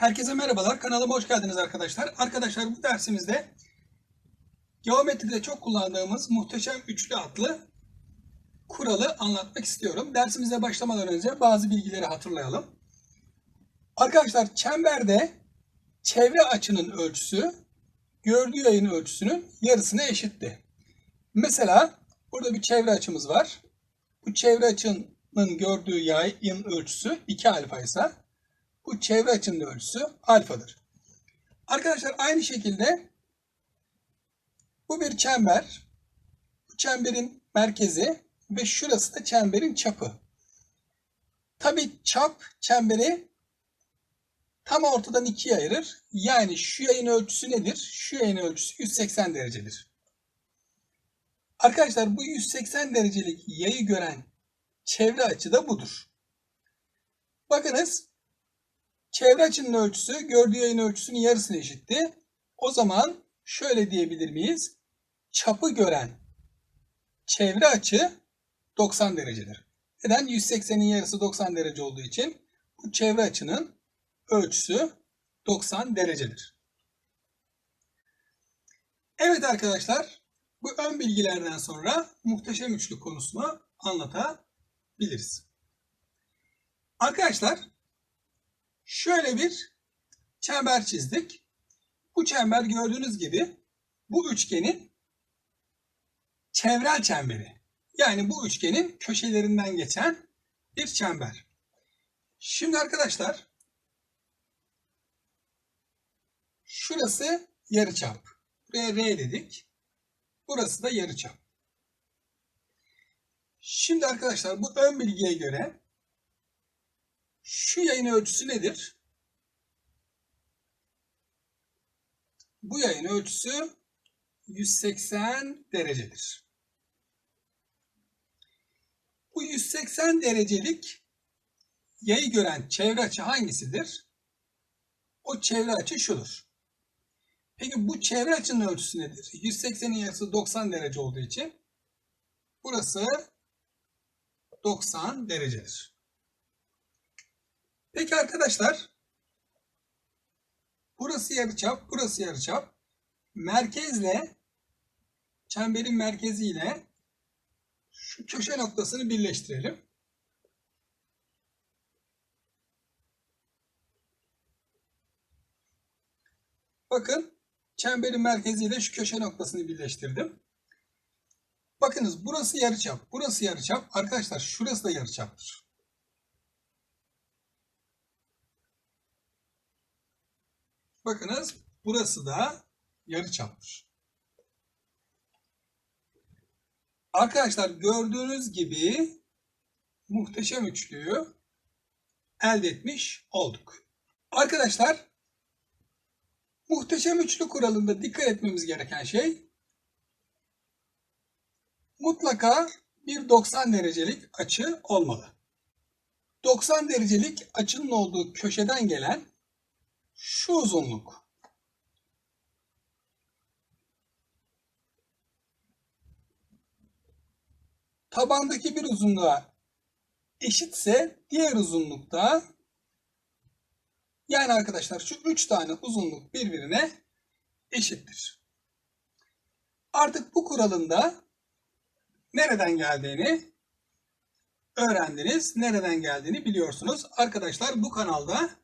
Herkese merhabalar. Kanalıma hoş geldiniz arkadaşlar. Arkadaşlar bu dersimizde geometride çok kullandığımız muhteşem üçlü adlı kuralı anlatmak istiyorum. Dersimize başlamadan önce bazı bilgileri hatırlayalım. Arkadaşlar çemberde çevre açının ölçüsü gördüğü yayın ölçüsünün yarısına eşitti. Mesela burada bir çevre açımız var. Bu çevre açının gördüğü yayın ölçüsü 2 alfa ise bu çevre açının ölçüsü alfadır. Arkadaşlar aynı şekilde bu bir çember. Bu çemberin merkezi ve şurası da çemberin çapı. Tabi çap çemberi tam ortadan ikiye ayırır. Yani şu yayın ölçüsü nedir? Şu yayın ölçüsü 180 derecedir. Arkadaşlar bu 180 derecelik yayı gören çevre açı da budur. Bakınız çevre açının ölçüsü gördüğü yayın ölçüsünün yarısına eşitti. O zaman şöyle diyebilir miyiz? Çapı gören çevre açı 90 derecedir. Neden? 180'in yarısı 90 derece olduğu için bu çevre açının ölçüsü 90 derecedir. Evet arkadaşlar bu ön bilgilerden sonra muhteşem üçlü konusunu anlatabiliriz. Arkadaşlar şöyle bir çember çizdik. Bu çember gördüğünüz gibi bu üçgenin çevrel çemberi. Yani bu üçgenin köşelerinden geçen bir çember. Şimdi arkadaşlar şurası yarıçap. Buraya R dedik. Burası da yarıçap. Şimdi arkadaşlar bu ön bilgiye göre şu yayın ölçüsü nedir? Bu yayın ölçüsü 180 derecedir. Bu 180 derecelik yayı gören çevre açı hangisidir? O çevre açı şudur. Peki bu çevre açının ölçüsü nedir? 180'in yarısı 90 derece olduğu için burası 90 derecedir. Peki arkadaşlar burası yarıçap, burası yarıçap. Merkezle çemberin merkeziyle şu köşe noktasını birleştirelim. Bakın çemberin merkeziyle şu köşe noktasını birleştirdim. Bakınız burası yarıçap, burası yarıçap. Arkadaşlar şurası da yarıçaptır. Bakınız burası da yarıçaptır. Arkadaşlar gördüğünüz gibi muhteşem üçlüyü elde etmiş olduk. Arkadaşlar muhteşem üçlü kuralında dikkat etmemiz gereken şey mutlaka bir 90 derecelik açı olmalı. 90 derecelik açının olduğu köşeden gelen şu uzunluk. Tabandaki bir uzunluğa eşitse diğer uzunlukta yani arkadaşlar şu üç tane uzunluk birbirine eşittir. Artık bu kuralın da nereden geldiğini öğrendiniz. Nereden geldiğini biliyorsunuz. Arkadaşlar bu kanalda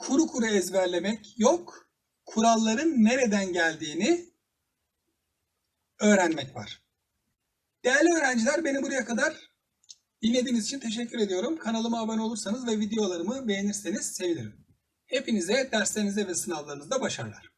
kuru kuru ezberlemek yok. Kuralların nereden geldiğini öğrenmek var. Değerli öğrenciler beni buraya kadar dinlediğiniz için teşekkür ediyorum. Kanalıma abone olursanız ve videolarımı beğenirseniz sevinirim. Hepinize derslerinize ve sınavlarınızda başarılar.